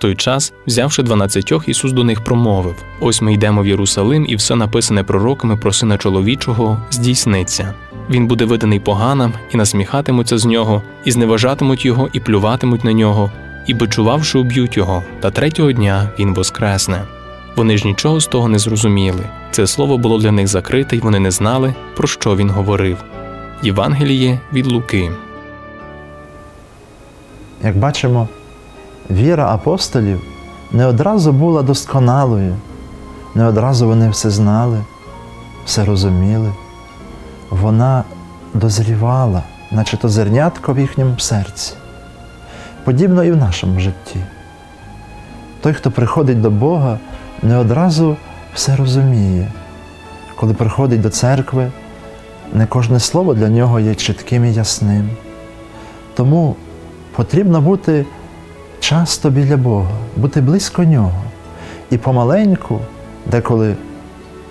той час, взявши дванадцятьох, Ісус до них промовив: Ось ми йдемо в Єрусалим, і все написане пророками про сина чоловічого здійсниться. Він буде виданий поганам, і насміхатимуться з нього, і зневажатимуть його, і плюватимуть на нього, і бичувавши уб'ють його, та третього дня він воскресне. Вони ж нічого з того не зрозуміли. Це слово було для них закрите, й вони не знали, про що він говорив. Євангеліє від Луки. Як бачимо, віра апостолів не одразу була досконалою, не одразу вони все знали, все розуміли. Вона дозрівала, наче то зернятко в їхньому серці. Подібно і в нашому житті. Той, хто приходить до Бога, не одразу все розуміє. Коли приходить до церкви, не кожне слово для нього є чітким і ясним. Тому потрібно бути часто біля Бога, бути близько Нього. І помаленьку, деколи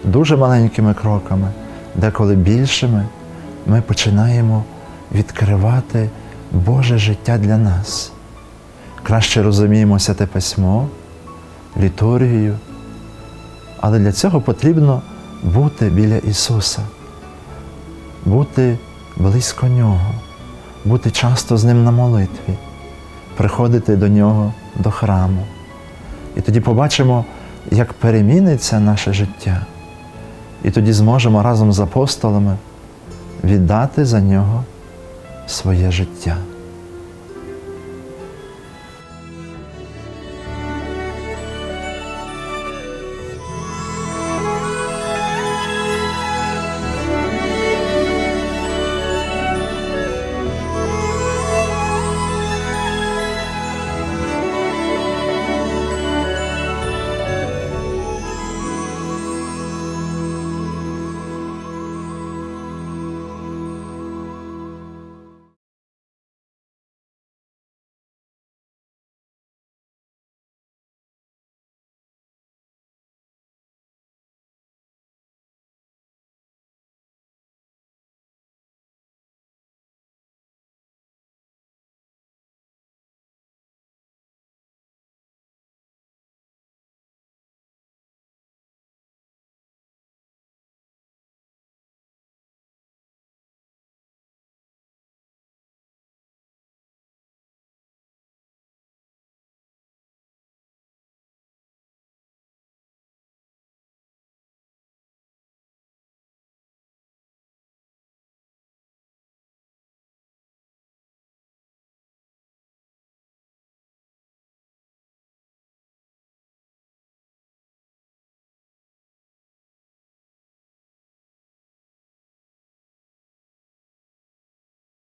дуже маленькими кроками, деколи більшими, ми починаємо відкривати Боже життя для нас. Краще розуміємо Святе Письмо, літургію, але для цього потрібно бути біля Ісуса, бути близько Нього, бути часто з Ним на молитві, приходити до Нього до храму. І тоді побачимо, як переміниться наше життя. І тоді зможемо разом з апостолами віддати за нього своє життя.